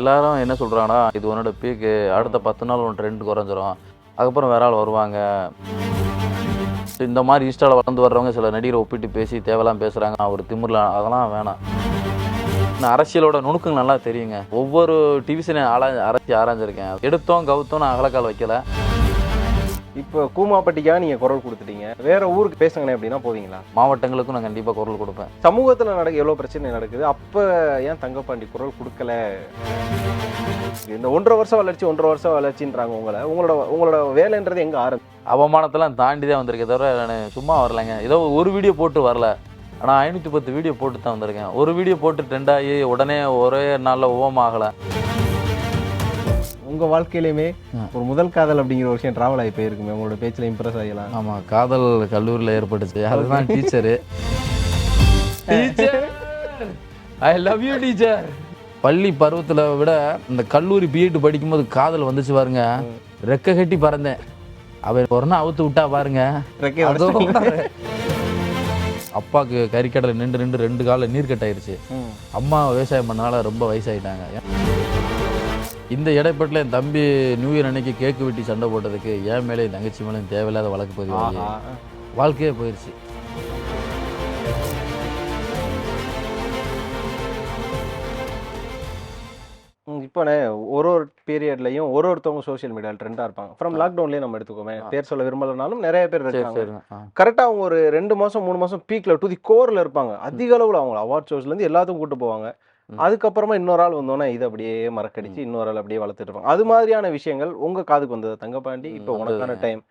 எல்லாரும் என்ன சொல்கிறாங்கன்னா இது உன்னோட பீக்கு அடுத்த பத்து நாள் உன் ட்ரெண்ட் குறைஞ்சிரும். அதுக்கப்புறம் வேற ஆள் வருவாங்க. இந்த மாதிரி இன்ஸ்டாவில் வளர்ந்து வர்றவங்க சில நடிகரை ஒப்பிட்டு பேசி தேவையெல்லாம் பேசுகிறாங்க நான் ஒரு திமிர்ல அதெல்லாம் வேணாம். நான் அரசியலோட நுணுக்கங்கள் நல்லா தெரியுங்க. ஒவ்வொரு டிவிஷனையும் ஆளா அரசி ஆராய்ஞ்சிருக்கேன். எடுத்தோம் கவுத்தோம் நான் அகலக்கால் வைக்கல. இப்போ கூமாப்பட்டிக்காக நீங்க குரல் கொடுத்துட்டீங்க. வேற ஊருக்கு பேசுங்கண்ணே அப்படின்னா போவீங்களா? மாவட்டங்களுக்கும் நான் கண்டிப்பாக குரல் கொடுப்பேன். சமூகத்துல நடக்க எவ்வளவு பிரச்சனை நடக்குது? அப்ப ஏன் தங்கப்பாண்டி குரல் கொடுக்கல? இந்த ஒன்றரை வருஷம் வளர்ச்சி ஒன்றரை வருஷம் வளர்ச்சின்றாங்க உங்களை. உங்களோட உங்களோட வேலைன்றது எங்க ஆரம்பி? அவமானத்தெல்லாம் தாண்டி தான் வந்திருக்கே தவிர நான் சும்மா வரலைங்க. ஏதோ ஒரு வீடியோ போட்டு வரல. ஆனால் ஐநூற்றி பத்து வீடியோ போட்டு தான் வந்திருக்கேன். ஒரு வீடியோ போட்டு ட்ரெண்ட் ஆகி உடனே ஒரே நாளில் ஓம் ஆகலை உங்க வாழ்க்கையிலுமே ம். ஒரு முதல் காதல் அப்படிங்கிற ஒரு விஷயம் டிராவல் ஆகி போயிருக்குமே. உங்களோட பேச்சுல இம்ப்ரெஸ் ஆகலாம். ஆமாம் காதல் கல்லூரியில் ஏற்பட்டுச்சு. அதுதான் teacher. Teacher! I love you teacher! பள்ளி பருவத்தில் விட இந்த கல்லூரி பிஎட் படிக்கும்போது காதல் வந்துச்சு பாருங்க. ரெக்க கட்டி பறந்தேன். அவன் ஒரு நாள் அவுத்து விட்டா பாருங்க. அப்பாவுக்கு கறிக்கடலை நின்று நின்று ரெண்டு காலில் நீர் கட்டாயிருச்சு ம். அம்மா விவசாயம் பண்ணனால ரொம்ப வயசாயிட்டாங்க. இந்த இடைப்பட்டில் என் தம்பி நியூ இயர் அன்னைக்கு கேக்கு வெட்டி சண்டை போட்டதுக்கு என் மேலே என் தங்கச்சி மேலே தேவையில்லாத வழக்கு பதிவாகி ஆஹா. வாழ்க்கையே போயிடுச்சு ம், இப்போண்ணே ஒரு ஒரு பீரியட்லையும் ஒரு ஒருத்தவங்க சோஷியல் மீடியா ட்ரெண்டாக இருப்பாங்க. ஃப்ரம் லாக்டவுன்லேயே நம்ம எடுத்துக்கோமே. பேர் சொல்ல விரும்பலனாலும் நிறைய பேர் இருக்காங்க. கரெக்டாக அவங்க ஒரு ரெண்டு மாதம் மூணு மாதம் பீக்கில் டு தி கோரில் இருப்பாங்க. அதிக அளவில் அவங்க அவார்ட் ஷோஸ்லேருந்து எல்லாத்துக்கும் கூட்டு போவாங்க. அதுக்கப்புறமா இன்னொரு ஆள் வந்தோன்னே இதை அப்படியே மறக்கடிச்சு இன்னொரு ஆள் அப்படியே வளர்த்துட்டு இருப்பாங்க. அது மாதிரியான விஷயங்கள் உங்கள் காதுக்கு வந்தது. தங்கப்பாண்டி இப்போ உனக்கான. டைம்.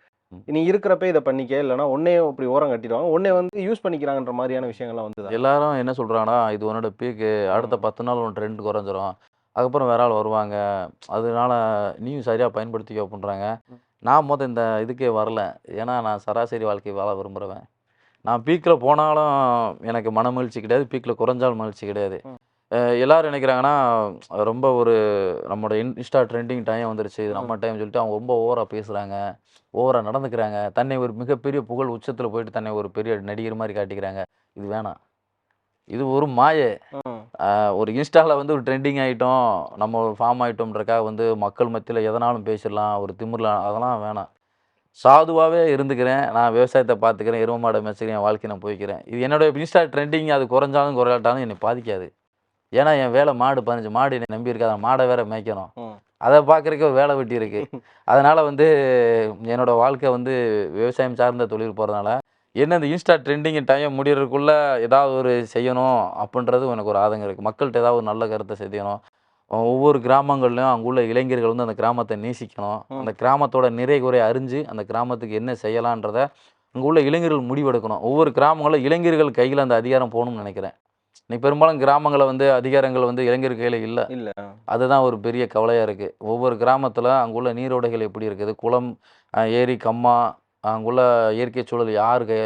நீ இருக்கிறப்ப இதை பண்ணிக்க இல்லைன்னா உன்னே இப்படி ஓரம் கட்டிடுவாங்க. உன்னை வந்து யூஸ் பண்ணிக்கிறாங்கன்ற மாதிரியான விஷயங்கள்லாம் வந்தது? எல்லாரும் என்ன சொல்றாங்கன்னா இது உன்னோட பீக்கு அடுத்த பத்து நாள் உன் ட்ரெண்ட் குறைஞ்சிரும். அதுக்கப்புறம் வேற ஆள் வருவாங்க. அதனால நீயும் சரியாக பயன்படுத்திக்க அப்படின்றாங்க. நான் மொதல் இந்த இதுக்கே வரல. ஏன்னா நான் சராசரி வாழ்க்கை வாழ விரும்புகிறவன் நான் பீக்கில் போனாலும் எனக்கு மன மகிழ்ச்சி கிடையாது பீக்கில் குறைஞ்சாலும் மகிழ்ச்சி கிடையாது. எல்லாரும் நினைக்கிறாங்கன்னா ரொம்ப ஒரு நம்மளோட இன்ஸ்டா ட்ரெண்டிங் டைம் வந்துருச்சு. இது நம்ம டைம் சொல்லிட்டு அவங்க ரொம்ப ஓவராக பேசுகிறாங்க ஓவராக நடந்துக்கிறாங்க. தன்னை ஒரு மிகப்பெரிய புகழ் உச்சத்தில் போயிட்டு தன்னை ஒரு பெரிய நடிகர் மாதிரி காட்டிக்கிறாங்க. இது வேணாம். இது ஒரு மாயை. ஒரு இன்ஸ்டாவில் வந்து ஒரு ட்ரெண்டிங் ஆகிட்டோம் நம்ம ஒரு ஃபார்ம் ஆகிட்டோம்ன்றக்காக வந்து மக்கள் மத்தியில் எதனாலும் பேசிடலாம். ஒரு திமிரலாம் அதெல்லாம் வேணாம். சாதுவாகவே இருந்துக்கிறேன். நான் விவசாயத்தை பார்த்துக்கிறேன். எரும மாடை மேய்ச்சிக்கிறேன். வாழ்க்கை நான் போய்க்கிறேன். இது என்னோட இன்ஸ்டா ட்ரெண்டிங் அது குறைஞ்சாலும் குறையாட்டாலும் என்னை பாதிக்காது. ஏன்னா என் வேலை மாடு பதினஞ்சு மாடு என்னை நம்பி இருக்காது அந்த மாடை வேற மேய்க்கணும். அதை பார்க்குறதுக்கு ஒரு வேலை வெட்டி இருக்கு. அதனால் வந்து என்னோட வாழ்க்கை வந்து விவசாயம் சார்ந்த தொழில் போகிறதுனால என்ன இந்த இன்ஸ்டா ட்ரெண்டிங் டைம் முடியறதுக்குள்ள ஏதாவது ஒரு செய்யணும் அப்படின்றது எனக்கு ஒரு ஆதங்கம் இருக்குது மக்கள்கிட்ட ஏதாவது ஒரு நல்ல கருத்தை செய்யணும். ஒவ்வொரு கிராமங்கள்லையும் அங்குள்ள இளைஞர்கள் வந்து அந்த கிராமத்தை நேசிக்கணும். அந்த கிராமத்தோட நிறை குறை அறிஞ்சு அந்த கிராமத்துக்கு என்ன செய்யலான்றத அங்கே உள்ள இளைஞர்கள் முடிவெடுக்கணும். ஒவ்வொரு கிராமங்களில் இளைஞர்கள் கையில் அந்த அதிகாரம் போகணும்னு நினைக்கிறேன். இன்னைக்கு பெரும்பாலும் கிராமங்களில் வந்து அதிகாரங்கள் வந்து இளைஞர் கையில் இல்லை. இல்ல. அதுதான் ஒரு பெரிய கவலையாக இருக்குது ஒவ்வொரு கிராமத்தில் அங்குள்ள நீரோடைகள் எப்படி இருக்குது? குளம் ஏரி கம்மா அங்குள்ள இயற்கை சூழல் யார் கை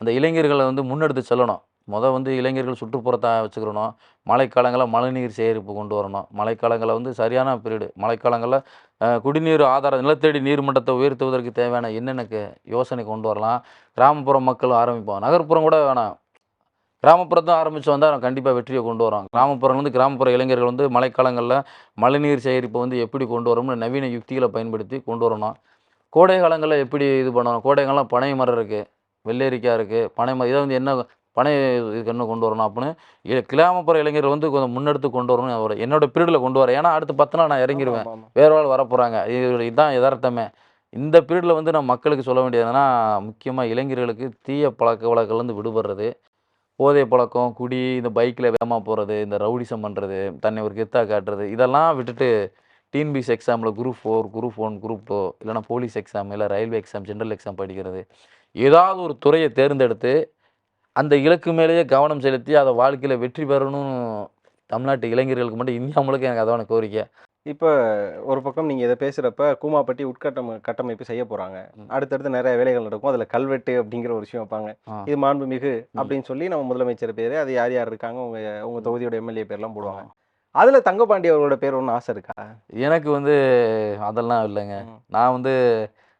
அந்த இளைஞர்களை வந்து முன்னெடுத்து செல்லணும். முத வந்து இளைஞர்கள் சுற்றுப்புறத்தை வச்சுக்கிறணும் மழைக்காலங்களில் மழைநீர் சேகரிப்பு கொண்டு வரணும். மழைக்காலங்களில் வந்து சரியான பீரியடு மழைக்காலங்களில் குடிநீர் ஆதார நிலத்தடி நீர் மட்டத்தை உயர்த்துவதற்கு தேவையான என்னென்ன யோசனை கொண்டு வரலாம்? கிராமப்புற மக்கள் ஆரம்பிப்போம். நகர்ப்புறம் கூட வேணாம். கிராமப்புறத்தும் ஆரம்பித்து வந்தால் கண்டிப்பாக வெற்றியை கொண்டு வரோம். கிராமப்புறம் வந்து கிராமப்புற இளைஞர்கள் வந்து மழைக்காலங்களில் மழைநீர் சேகரிப்பை வந்து எப்படி கொண்டு வரணும்னு நவீன யுக்திகளை பயன்படுத்தி கொண்டு வரணும். கோடை காலங்களில் எப்படி இது பண்ணணும்? கோடை காலம் பனை மரம் இருக்குது வெள்ளரிக்காய் இருக்குது பனை மரம் இதை வந்து என்ன பனை இதுக்கு என்ன கொண்டு வரணும் அப்படின்னு கிராமப்புற இளைஞர்கள் வந்து கொஞ்சம் முன்னெடுத்து கொண்டு வரணும் ஒரு என்னோட பீரியடில் கொண்டு வரேன் ஏன்னா அடுத்த பத்து நாள் நான் இறங்கிடுவேன். வேற ஆள் வரப்போகிறாங்க இது இதுதான் யதார்த்தமே. இந்த பீரியடில் வந்து நான் மக்களுக்கு சொல்ல வேண்டியது என்னன்னா முக்கியமாக இளைஞர்களுக்கு தீய பழக்க வழக்கங்கள்லேருந்து விடுபடுறது. போதை பழக்கம் குடி இந்த பைக்கில் வேகமாக போகிறது இந்த ரவுடிசம் பண்ணுறது தன்னை ஒரு கெத்தாக காட்டுறது இதெல்லாம் விட்டுட்டு டிஎன்பிஎஸ் எக்ஸாமில் group four group one group two இல்லைனா போலீஸ் எக்ஸாம் இல்லை ரயில்வே எக்ஸாம் ஜென்ரல் எக்ஸாம் படிக்கிறது. ஏதாவது ஒரு துறையை தேர்ந்தெடுத்து அந்த இலக்கு மேலேயே கவனம் செலுத்தி அதை வாழ்க்கையில் வெற்றி பெறணும் தமிழ்நாட்டு இளைஞர்களுக்கு மட்டும் இந்தியா முழுக்க எனக்கு அதான கோரிக்கை. இப்போ ஒரு பக்கம் நீங்க இதை பேசுறப்ப கூமாப்பட்டி உட்கட்டம கட்டமைப்பு செய்ய போறாங்க. ம். அடுத்தடுத்து நிறைய வேலைகள் நடக்கும். அதுல கல்வெட்டு அப்படிங்கிற ஒரு விஷயம் வைப்பாங்க. இது மாண்புமிகு அப்படின்னு சொல்லி நம்ம முதலமைச்சர் பேரு அது யார் யார் இருக்காங்க உங்க உங்க தொகுதியோட எம்எல்ஏ பேர்லாம் போடுவாங்க. அதுல தங்கபாண்டி அவரோட பேர் ஒன்றும் ஆசை இருக்கா? எனக்கு வந்து அதெல்லாம் இல்லைங்க. நான் வந்து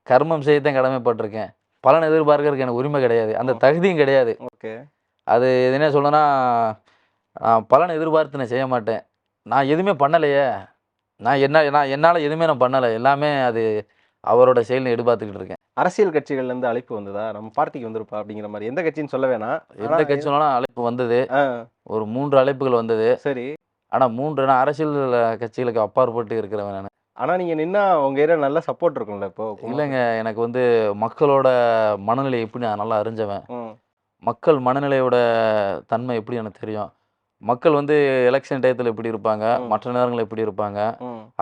கர்மம் செய்யத்தான் கடமைப்பட்டிருக்கேன். பலன் எதிர்பார்க்கறதுக்கு எனக்கு உரிமை கிடையாது. அந்த தகுதியும் கிடையாது. ஓகே. அது என்ன சொல்லணும்னா பலன் எதிர்பார்த்து நான் செய்ய மாட்டேன். நான் எதுவுமே பண்ணலையே. நான் என்ன நான் என்னால் எதுவுமே நான் பண்ணலை. எல்லாமே அது அவரோட செயல்னு எதிர்பார்த்துக்கிட்டு இருக்கேன். அரசியல் கட்சிகள்ல இருந்து அழைப்பு வந்ததா? நம்ம பார்ட்டிக்கு வந்திருப்பா அப்படிங்கிற மாதிரி. எந்த கட்சின்னு சொல்ல வேணாம். எந்த ஆனா- கட்சி வேணாலும் அழைப்பு வந்தது. ஒரு மூன்று அழைப்புகள் வந்தது. சரி. ஆனால் மூன்று நான் அரசியல் கட்சிகளுக்கு அப்பாற்பட்டு இருக்கிறவன் நான். ஆனா நீங்க நின்னா உங்க ஏரியா நல்ல சப்போர்ட் இருக்கும்ல இப்போ? இல்லைங்க. எனக்கு வந்து மக்களோட மனநிலை எப்படி நான் நல்லா அறிஞ்சவன்? மக்கள் மனநிலையோட தன்மை எப்படி எனக்கு தெரியும்? மக்கள் வந்து எலெக்ஷன் டயத்தில் எப்படி இருப்பாங்க. மற்ற நேரங்களில் எப்படி இருப்பாங்க?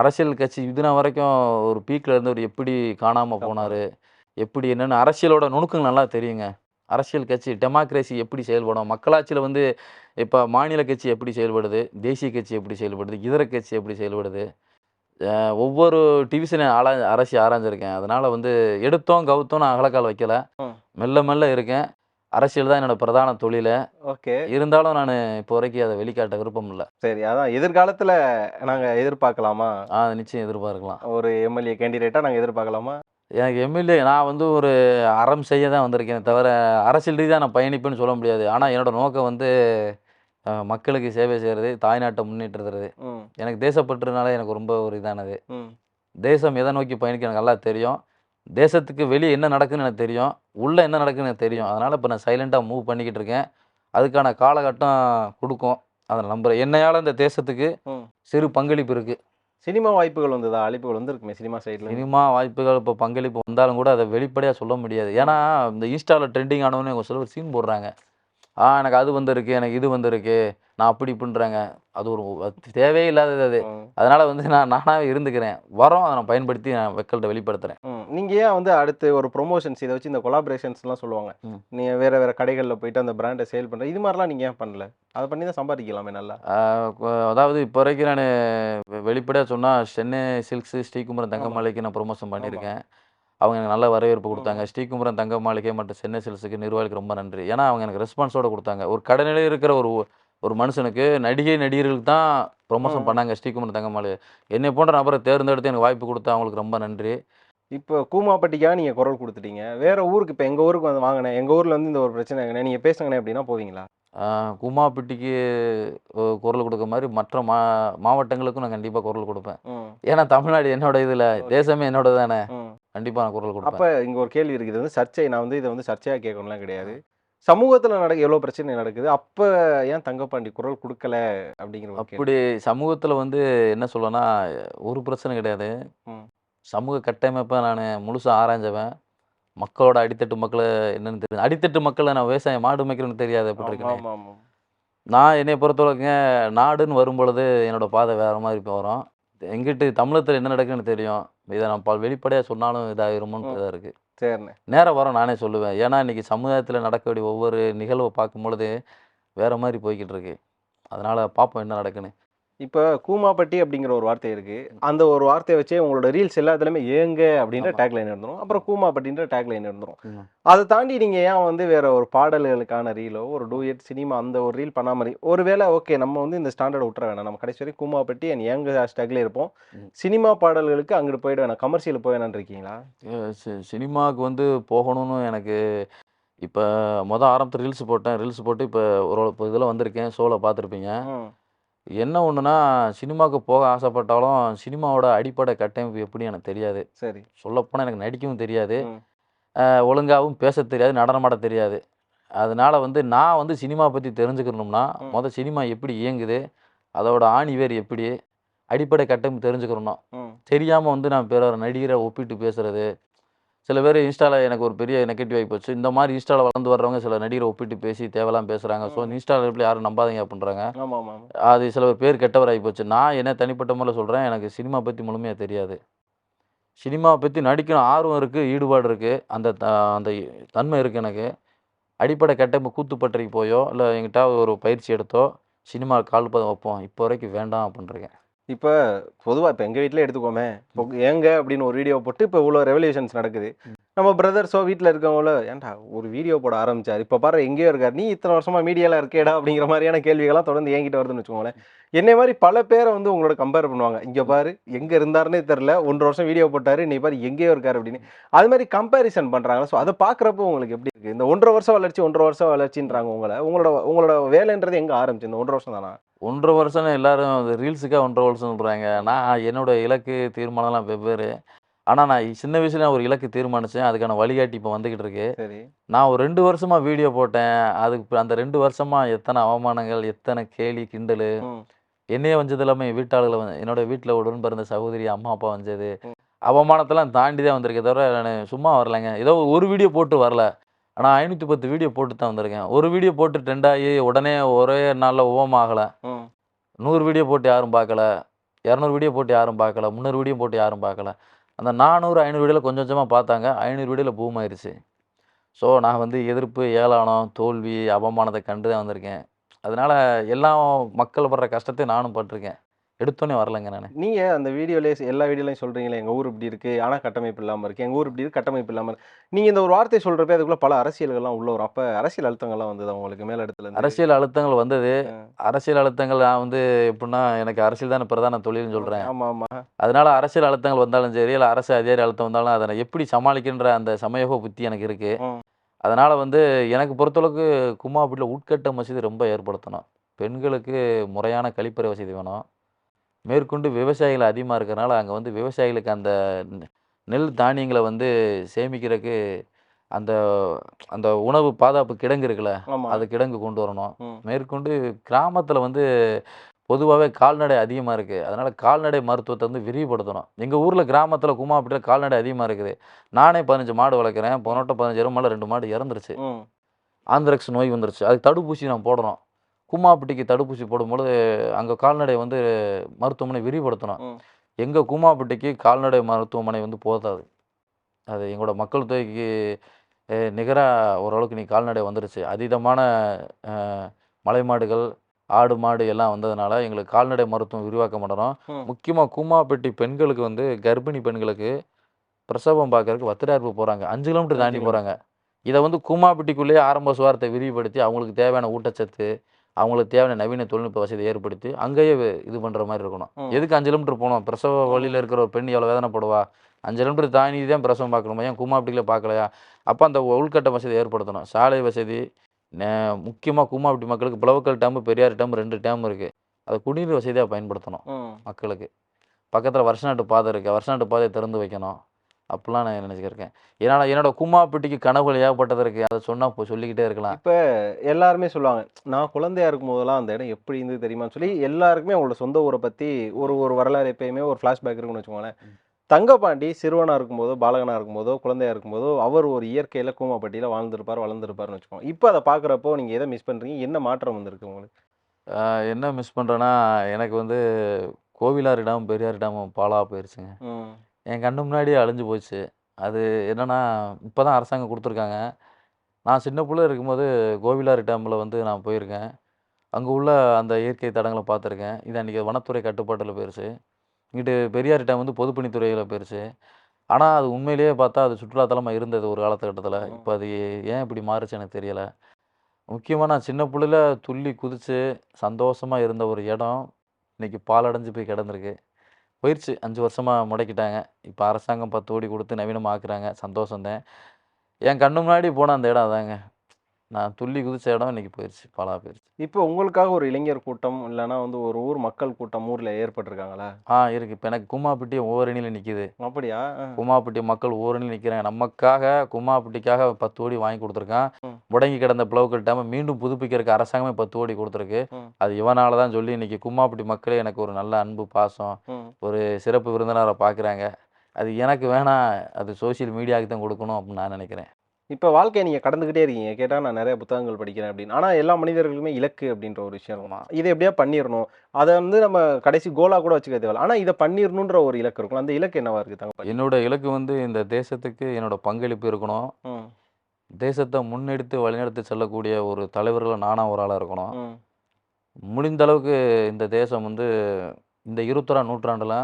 அரசியல் கட்சி இதுனா வரைக்கும் ஒரு பீக்கில் இருந்தவர் எப்படி காணாமல் போனார்? எப்படி என்னென்னு அரசியலோட நுணுக்கங்கள் நல்லா தெரியுங்க. அரசியல் கட்சி டெமோக்ரஸி எப்படி செயல்படும்? மக்களாட்சியில் வந்து இப்போ மாநில கட்சி எப்படி செயல்படுது? தேசிய கட்சி எப்படி செயல்படுது? இதர கட்சி எப்படி செயல்படுது? ஒவ்வொரு டிவிஷனை ஆளா அரசி ஆராய்ஞ்சிருக்கேன். அதனால் வந்து எடுத்தோம் கவுத்தோம் நான் அகலக்கால் வைக்கல. மெல்ல மெல்ல இருக்கேன். அரசியல் தான் என்னோட பிரதான தொழில். ஓகே. இருந்தாலும் நான் இப்போ வரைக்கும் அதை வெளிக்காட்ட விருப்பம் இல்லை. சரி அதான் எதிர்காலத்துல நாங்க எதிர்பார்க்கலாமா? அது நிச்சயம் எதிர்பார்க்கலாம். ஒரு எம்எல்ஏ கேண்டிடேட்டா நாங்க எதிர்பார்க்கலாமா? எனக்கு எம்எல்ஏ நான் வந்து ஒரு அறம் செய்ய தான் வந்திருக்கேன் தவிர அரசியல் ரீதியாக நான் பயணிப்பேன்னு சொல்ல முடியாது. ஆனால் என்னோட நோக்கம் வந்து மக்களுக்கு சேவை செய்கிறது தாய்நாட்டை முன்னேற்றுறது. எனக்கு தேசப்பற்றுனால எனக்கு ரொம்ப ஒரு இதானது. தேசம் எதை நோக்கி பயணிக்க எனக்கு நல்லா தெரியும். தேசத்துக்கு வெளியே என்ன நடக்குன்னு எனக்கு தெரியும். உள்ளே என்ன நடக்குன்னு எனக்கு தெரியும். அதனால் இப்போ நான் சைலண்ட்டாக மூவ் பண்ணிக்கிட்டு இருக்கேன். அதுக்கான காலகட்டம் கொடுக்கும். அதை நம்புகிறேன் என்னையால் இந்த தேசத்துக்கு. சிறு பங்களிப்பு இருக்குது சினிமா வாய்ப்புகள் வந்ததா? அழைப்புகள் வந்திருக்குமே சினிமா சைட்ல சினிமா வாய்ப்புகள் இப்போ பங்களிப்பு வந்தாலும் கூட அதை வெளிப்படையாக சொல்ல முடியாது. ஏன்னா இந்த இன்ஸ்டாவில் ட்ரெண்டிங் ஆனவொடனே ஒரு சிலர் சீன் போடுறாங்க. ஆ எனக்கு அது வந்திருக்கு எனக்கு இது வந்திருக்கு நான் அப்படி இப்படின்றாங்க. அது ஒரு தேவையே இல்லாதது அது. அதனால் வந்து நான் நானாகவே இருந்துக்கிறேன். வரோம் அதை நான் பயன்படுத்தி நான் மக்கள்கிட்ட வெளிப்படுத்துகிறேன் ம். நீங்க ஏன் வந்து அடுத்து ஒரு ப்ரொமோஷன்ஸ் இதை வச்சு இந்த கொலாபரேஷன்ஸ்லாம் சொல்லுவாங்க? ம். நீங்க வேற வேற கடைகள்ல போயிட்டு அந்த பிராண்டை சேல் பண்ற இது மாதிரிலாம் நீங்க ஏன் பண்ணல? அதை பண்ணி தான் சம்பாதிக்கலாமே நல்லா. அதாவது இப்போ வரைக்கும் நான் வெளிப்படையாக சொன்னால் சென்னை சில்க்ஸு ஸ்ரீகுமரன் தங்க மாளிகைக்கு நான் ப்ரொமோஷன் பண்ணியிருக்கேன். அவங்க எனக்கு நல்ல வரவேற்பு கொடுத்தாங்க. ஸ்ரீகுமரன் தங்க மாளிகை மற்றும் சென்னை சில்க்ஸுக்கு நிர்வாகிக்கு ரொம்ப நன்றி. ஏன்னா அவங்க எனக்கு ரெஸ்பான்ஸோட கொடுத்தாங்க. ஒரு கடைநிலை இருக்கிற ஒரு ஒரு மனுஷனுக்கு நடிகை நடிகர்களுக்கு தான் ப்ரொமோஷன். பண்ணாங்க ஸ்ரீகுமரன் தங்க மாளிகை என்னை போன்ற நபரை தேர்ந்தெடுத்து எனக்கு வாய்ப்பு கொடுத்தா அவங்களுக்கு ரொம்ப நன்றி. இப்போ கூமாப்பட்டிக்காக நீங்க குரல் கொடுத்துட்டீங்க. வேற ஊருக்கு இப்போ எங்க ஊருக்கு வந்து வாங்கினேன். எங்க ஊர்ல வந்து இந்த ஒரு பிரச்சனை இருக்குண்ணே நீங்க பேசுங்கண்ணே அப்படின்னா போவீங்களா? குமாப்பிட்டிக்கு குரல் கொடுக்க மாதிரி மற்ற மா மாவட்டங்களுக்கும் நான் கண்டிப்பாக குரல் கொடுப்பேன். ஏன்னா தமிழ்நாடு என்னோட இதில். தேசமே என்னோட தானே. கண்டிப்பாக நான் குரல் கொடுப்பேன். அப்ப இங்க ஒரு கேள்வி இருக்குது. வந்து சர்ச்சை. நான் வந்து இதை வந்து சர்ச்சையா கேட்கணும்லாம் கிடையாது. சமூகத்துல நடக்க எவ்வளவு பிரச்சனை நடக்குது? அப்ப ஏன் தங்கப்பாண்டி குரல் கொடுக்கல? அப்படிங்கிற. அப்படி சமூகத்தில் வந்து என்ன சொல்லனா ஒரு பிரச்சனை கிடையாது. சமூக கட்டமைப்பை நான் முழுசாக ஆராய்ஞ்சவன். மக்களோட அடித்தட்டு மக்களை என்னன்னு தெரியும் அடித்தட்டு மக்களை நான் விவசாயம் மாடு மேய்க்கிறேன்னு தெரியாது எப்படி ஆமா, இருக்கேன். நான் என்னை பொறுத்தவரைக்குங்க நாடுன்னு வரும்பொழுது என்னோட பாதை வேறு மாதிரி இப்போ வரும். எங்கிட்டு தமிழகத்தில் என்ன நடக்குன்னு தெரியும். இதை நான் பல வெளிப்படையாக சொன்னாலும் இதாகிருமோன்னு. இதாக இருக்குது சரிண்ணே. நேரம் வரும் நானே சொல்லுவேன். ஏன்னா இன்னைக்கு சமுதாயத்தில் நடக்கக்கூடிய ஒவ்வொரு நிகழ்வை பார்க்கும் பொழுது வேற மாதிரி போய்கிட்டு இருக்கு. அதனால பார்ப்போம் என்ன நடக்குன்னு. இப்போ கூமாப்பட்டி அப்படிங்கிற ஒரு வார்த்தை இருக்கு. அந்த ஒரு வார்த்தையை வச்சே உங்களோட ரீல்ஸ் எல்லாத்துலயுமே ஏங்க அப்படின்ற. டேக்லைன் இருந்துரும். அப்புறம் கூமாப்பட்டின்ற டேக்லைன் இருந்துரும். ம். அதை தாண்டி நீங்க ஏன் வந்து வேற ஒரு பாடல்களுக்கான ரீலோ ஒரு டூயட் சினிமா அந்த ஒரு ரீல் பண்ணாம இரு- ஒருவேளை ஓகே நம்ம வந்து இந்த ஸ்டாண்டர்ட் விட்டுற வேணாம். நம்ம கடைசி வரைக்கும் கூமாப்பட்டி அண்ட் ஏங்க ஹேஷ்டேக்ல இருப்போம். சினிமா பாடல்களுக்கு அங்கிட்டு போயிட வேணாம். கமர்ஷியல் போய் வேணான்னு இருக்கீங்களா? சினிமாவுக்கு வந்து போகணும்னு எனக்கு இப்போ மொதல் ஆரம்பத்தில் ரீல்ஸ் போட்டேன். ரீல்ஸ் போட்டு இப்போ ஒரு இப்போ இதில் வந்திருக்கேன். ஷோவில் பார்த்துருப்பீங்க. என்ன ஒன்றுனா சினிமாவுக்கு போக ஆசைப்பட்டாலும் சினிமாவோட அடிப்படை கட்டமைப்பு எப்படி எனக்கு தெரியாது. சரி. சொல்லப்போனால் எனக்கு நடிக்கவும் தெரியாது. ம். அஹ் ஒழுங்காவும் பேச தெரியாது நடனமாட தெரியாது. அதனால வந்து நான் வந்து சினிமா பற்றி தெரிஞ்சுக்கணும்னா. மொதல் சினிமா எப்படி இயங்குது அதோட ஆணிவேர் எப்படி அடிப்படை கட்டமைப்பு தெரிஞ்சுக்கணும் ம், தெரியாமல் வந்து நான் பிற நடிகரை ஒப்பிட்டு பேசுறது சில பேர் இன்ஸ்டாவில் எனக்கு ஒரு பெரிய நெகட்டிவ் ஆகி போச்சு. இந்த மாதிரி இன்ஸ்டாவில் வளர்ந்து வர்றவங்க சில நடிகரை ஒப்பிட்டு பேசி தேவையெல்லாம் பேசுகிறாங்க ஸோ. இன்ஸ்டாவில் எப்படி யாரும் நம்பாதீங்க அப்படின்றாங்க. அது சில பேர் பேர் கெட்டவர் ஆகி போச்சு. நான் என்ன தனிப்பட்ட முறையில் சொல்கிறேன் எனக்கு சினிமா பற்றி முழுமையாக தெரியாது. சினிமா பற்றி நடிக்கணும் ஆர்வம் இருக்குது ஈடுபாடு இருக்குது அந்த த- அந்த தன்மை இருக்குது எனக்கு. அடிப்படை கட்டமைப்பு கூத்துப்பட்டறைக்கு போயோ இல்லை எங்கிட்ட ஒரு பயிற்சி எடுத்தோ சினிமா கால் பதம் வைப்போம். இப்போ வரைக்கும் வேண்டாம் அப்படின்றேன். இப்போ பொதுவா இப்போ எங்க வீட்டிலே எடுத்துக்கோமே. இப்போ ஏங்க அப்படின்னு ஒரு வீடியோ போட்டு இப்போ இவ்வளோ ரெவல்யூஷன்ஸ் நடக்குது. நம்ம பிரதர்ஸோ வீட்டில் இருக்கவங்களோ ஏன்டா ஒரு வீடியோ போட ஆரம்பிச்சார்? இப்போ பாரு எங்கேயோ இருக்கார். நீ இத்தனை வருஷமா மீடியால இருக்கேடா அப்படிங்கிற மாதிரியான கேள்விகள்லாம் தொடர்ந்து என்கிட்ட வருதுன்னு வச்சுக்கோங்களேன். என்னை மாதிரி பல பேரை வந்து உங்களோட கம்பேர் பண்ணுவாங்க. இங்க பாரு எங்க இருந்தாருன்னே தெரியல. ஒன்றரை வருஷம் வீடியோ போட்டாரு. நீ பாரு எங்கேயோ இருக்காரு அப்படின்னு. அது மாதிரி கம்பேரிசன் பண்றாங்க. ஸோ அதை பார்க்குறப்போ உங்களுக்கு எப்படி இருக்கு? இந்த ஒன்றரை வருஷம் வளர்ச்சி ஒன்றரை வருஷம் வளர்ச்சின்றாங்க உங்களை. உங்களோட உங்களோட வேலைன்றது எங்க ஆரம்பிச்சு? இந்த ஒன்றரை வருஷம் தானா? ஒன்றரை வருஷம்னு எல்லாரும் ரீல்ஸுக்காக ஒன்றரை வருஷம் சொல்கிறாங்க நான் என்னோட இலக்கு தீர்மானம்லாம் வெவ்வேறு. ஆனால் நான் சின்ன வயசுல நான் ஒரு இலக்கு தீர்மானித்தேன் அதுக்கான வழிகாட்டி இப்போ வந்துக்கிட்டு இருக்கு. நான் ஒரு ரெண்டு வருஷமாக வீடியோ போட்டேன். அதுக்கு அந்த ரெண்டு வருஷமாக எத்தனை அவமானங்கள் எத்தனை கேலி கிண்டல் என்னையே வஞ்சது வீட்டாளுகளை வந்து என்னோட வீட்டில் உடன் பிறந்த சகோதரி அம்மா அப்பா வந்தது. அவமானத்தெல்லாம் தாண்டி தான் வந்திருக்கே தவிர நான் சும்மா வரலைங்க. ஏதோ ஒரு வீடியோ போட்டு வரல. ஆனால் ஐநூற்றி பத்து வீடியோ போட்டு தான் வந்திருக்கேன். ஒரு வீடியோ போட்டு ட்ரெண்டாகி உடனே ஒரே நாளில் ஓவம் ஆகலை. நூறு வீடியோ போட்டு யாரும் பார்க்கல. இரநூறு வீடியோ போட்டு யாரும் பார்க்கல. முந்நூறு வீடியோ போட்டு யாரும் பார்க்கல. அந்த நானூறு ஐநூறு வீடியோவில் கொஞ்சம் கொஞ்சமாக பார்த்தாங்க. ஐநூறு வீடியோவில் பூம் ஆயிருச்சு. ஸோ நான் வந்து எதிர்ப்பு ஏளனம் தோல்வி அவமானத்தை கண்டு தான் வந்திருக்கேன். அதனால எல்லா மக்கள் படுற கஷ்டத்தை நானும் பட்டிருக்கேன். எடுத்தோன்னே வரலைங்க நான். நீங்க அந்த வீடியோலயே எல்லா வீடியோலையும் சொல்றீங்களே எங்க ஊர் இப்படி இருக்கு ஆனா கட்டமைப்பு இல்லாம இருக்கு எங்க ஊர் இப்படி இருக்கு கட்டமைப்பு இல்லாம இருக்கு. நீங்க இந்த ஒரு வார்த்தை சொல்றப்ப அதுக்குள்ள பல அரசியல்கள்லாம் உள்ள வரும். அப்ப அரசியல் அழுத்தங்கள்லாம் வந்தது உங்களுக்கு மேல இடத்துல அரசியல் அழுத்தங்கள் வந்தது. அரசியல் அழுத்தங்கள் நான் வந்து எப்படின்னா எனக்கு அரசியல் தானே பிரதான தொழில்னு சொல்கிறேன் ஆமா ஆமா. அதனால அரசியல் அழுத்தங்கள் வந்தாலும் சரி இல்லை அரசு அதிகாரி அழுத்தம் வந்தாலும் அதை எப்படி சமாளிக்கின்ற அந்த சமயோக புத்தி எனக்கு இருக்கு. ம். அதனால வந்து எனக்கு பொறுத்தளவுக்கு கும்மாப்பட்டியில் உட்கட்ட வசதி ரொம்ப ஏற்படுத்தணும். பெண்களுக்கு முறையான கழிப்பறை வசதி வேணும். மேற்கொண்டு விவசாயிகள் அதிகமாக இருக்கிறனால அங்கே வந்து விவசாயிகளுக்கு அந்த நெல் தானியங்களை வந்து சேமிக்கிறதுக்கு அந்த அந்த உணவு பாதுகாப்பு கிடங்கு இருக்குல்ல அது கிடங்கு கொண்டு வரணும். மேற்கொண்டு கிராமத்தில் வந்து பொதுவாகவே கால்நடை அதிகமாக இருக்குது அதனால் கால்நடை மருத்துவத்தை வந்து விரிவுபடுத்தணும். எங்கள் ஊரில் கிராமத்தில் கும்மாப்பட்டியில் கால்நடை அதிகமாக இருக்குது. நானே பதினஞ்சு மாடு வளர்க்குறேன் போனோட்ட பதினஞ்சு எருமால ரெண்டு மாடு இறந்துருச்சு. ஆந்திரக்ஸ் நோய் வந்துருச்சு. அதுக்கு தடுப்பூசி நான் போடணும். கும்மாப்பட்டிக்கு தடுப்பூசி போடும்பொழுது அங்கே கால்நடை வந்து மருத்துவமனை விரிவுபடுத்தணும். எங்கள் கும்மாப்பட்டிக்கு கால்நடை மருத்துவமனை வந்து போதாது. அது எங்களோட மக்கள் தொகைக்கு நிகராக ஓரளவுக்கு நீ கால்நடை வந்துருச்சு. அதீதமான மலை மாடுகள் ஆடு மாடு எல்லாம் வந்ததுனால எங்களுக்கு கால்நடை மருத்துவம் விரிவாக்கம் பண்ணணும். ம். முக்கியமாக கூமாப்பட்டி பெண்களுக்கு வந்து கர்ப்பிணி பெண்களுக்கு பிரசவம் பார்க்கறதுக்கு வத்திரார்ப்பு போகிறாங்க அஞ்சு கிலோமீட்டர் தாண்டி போகிறாங்க இதை வந்து கூமாப்பட்டிக்குள்ளேயே ஆரம்ப சுவாரத்தை விரிவுபடுத்தி அவங்களுக்கு தேவையான ஊட்டச்சத்து அவங்களுக்கு தேவையான நவீன தொழில்நுட்ப வசதி ஏற்படுத்தி அங்கேயே இது பண்ணுற மாதிரி இருக்கணும். எதுக்கு அஞ்சு கிலோமீட்டர் போகணும்? பிரசவ வழியில் இருக்கிற ஒரு பெண் எவ்வளோ வேதனைப்படுவா? அஞ்சு கிலோமீட்டர் தாண்டி தான் பிரசவம் பார்க்கணுமா? ஏன் கூமாப்பட்டியில் பார்க்கலையா? அப்போ அந்த உள்கட்ட வசதி ஏற்படுத்தணும். சாலை வசதி முக்கியமாக கூமாப்பட்டி மக்களுக்கு பிளவுக்கல் டேம் பெரியார் டேம் ரெண்டு டேம் இருக்குது அதை குடிநீர் வசதியாக பயன்படுத்தணும். மக்களுக்கு. பக்கத்தில் வருஷநாட்டு பாதை இருக்குது வருஷநாட்டு பாதையை திறந்து வைக்கணும். அப்படிலாம் நான் நினச்சிக்கிருக்கேன் ஏன்னா என்னோட கும்மாப்பட்டிக்கு கனவுகள் ஏகப்பட்டது இருக்குது அதை சொன்னால் இப்போ சொல்லிக்கிட்டே இருக்கலாம். இப்ப எல்லாருமே சொல்லுவாங்க நான் குழந்தையா இருக்கும் போதெல்லாம் அந்த இடம் எப்படி இருந்தது தெரியுமான்னு சொல்லி எல்லாருக்குமே அவங்களோட சொந்த ஊரை பத்தி ஒரு ஒரு வரலாறு எப்பயுமே ஒரு ஃபிளாஷ்பேக் இருக்குன்னு வச்சுக்கோங்களேன். தங்கபாண்டி சிறுவனா இருக்கும்போதோ பாலகனா இருக்கும்போதோ குழந்தையா இருக்கும்போதோ அவர் ஒரு இயற்கையில கூமாப்பட்டியில வாழ்ந்திருப்பார் வளர்ந்துருப்பாருன்னு வச்சுக்கோங்க. இப்போ அதை பாக்குறப்போ நீங்க எதை மிஸ் பண்றீங்க? என்ன மாற்றம் வந்திருக்கு உங்களுக்கு? என்ன மிஸ் பண்ணுறேன்னா எனக்கு வந்து கோவிலாறு டேம் பெரியார் டேம் பாலா போயிருச்சுங்க. ம். என் கண்ணு முன்னாடியே அழிஞ்சு போச்சு. அது என்னன்னா இப்போ தான் அரசாங்கம் கொடுத்துருக்காங்க. நான் சின்ன பிள்ளை இருக்கும்போது கோவிலாறு டேமில் வந்து நான் போயிருக்கேன். அங்கே உள்ள அந்த இயற்கை தடங்களை பார்த்துருக்கேன். இது அன்றைக்கி வனத்துறை கட்டுப்பாட்டில் போயிருச்சு. இங்கிட்டு பெரியார் டேம் வந்து பொதுப்பணித்துறையில் போயிருச்சு. ஆனால் அது உண்மையிலேயே பார்த்தா அது சுற்றுலாத்தலமாக இருந்தது ஒரு காலகட்டத்தில். இப்போ அது ஏன் இப்படி மாறுச்சு எனக்கு தெரியலை. முக்கியமாக நான் சின்ன பிள்ளையில துள்ளி குதித்து சந்தோஷமாக இருந்த ஒரு இடம் இன்னைக்கு பாலடைஞ்சு போய் கிடந்திருக்கு. போயிடுச்சு அஞ்சு வருஷமாக முடக்கிட்டாங்க. இப்போ அரசாங்கம் பத்து கோடி கொடுத்து நவீனமாக்குறாங்க. சந்தோஷம் தான் என் கண்ணு முன்னாடி போன அந்த இடம் அதாங்க. நான் துள்ளி குதிச்ச இடம் இன்னைக்கு போயிடுச்சு பாலா போயிடுச்சு இப்போ உங்களுக்காக ஒரு இளைஞர் கூட்டம் இல்லைன்னா வந்து ஒரு ஊர் மக்கள் கூட்டம் ஊர்ல ஏற்பட்டிருக்காங்களா? ஆ இருக்கு. இப்போ எனக்கு கும்மாப்பட்டி ஓரணியில் நிற்கிது அப்படியா. கும்மாப்பட்டி மக்கள் ஓரணியில் நிற்கிறாங்க நமக்காக கும்மாப்பட்டிக்காக பத்து கோடி வாங்கி கொடுத்துருக்கான். முடங்கி கிடந்த பிளவுக்கள் டேமை மீண்டும் புதுப்பிக்கிறதுக்கு அரசாங்கமே பத்து கோடி கொடுத்துருக்கு. அது இவனால தான் சொல்லி இன்னைக்கு கும்மாப்பட்டி மக்களே எனக்கு ஒரு நல்ல அன்பு பாசம். ஒரு சிறப்பு விருந்தினரை பார்க்குறாங்க அது எனக்கு வேணாம் அது சோஷியல் மீடியாவுக்கு தான் கொடுக்கணும் அப்படின்னு நான் நினைக்கிறேன். இப்போ வாழ்க்கையை நீங்க கடந்துகிட்டே இருக்கீங்க. கேட்டா நான் நிறைய புத்தகங்கள் படிக்கிறேன் அப்படின்னு. ஆனா எல்லா மனிதர்களுக்குமே இலக்கு அப்படின்ற ஒரு விஷயம் இருக்கும். இதை எப்படியா பண்ணிடணும் அதை வந்து நம்ம கடைசி கோலா கூட வச்சுக்க தேவையில்ல ஆனா இதை பண்ணிடணுன்ற ஒரு இலக்கு இருக்கும். அந்த இலக்கு என்னவா இருக்கு தங்க என்னோட இலக்கு வந்து இந்த தேசத்துக்கு என்னோட பங்களிப்பு இருக்கணும். தேசத்தை முன்னெடுத்து வழிநடத்தி செல்லக்கூடிய ஒரு தலைவர்கள் நானாக ஒரு ஆளாக இருக்கணும். முடிந்த அளவுக்கு இந்த தேசம் வந்து இந்த இருபத்தொராம் நூற்றாண்டில்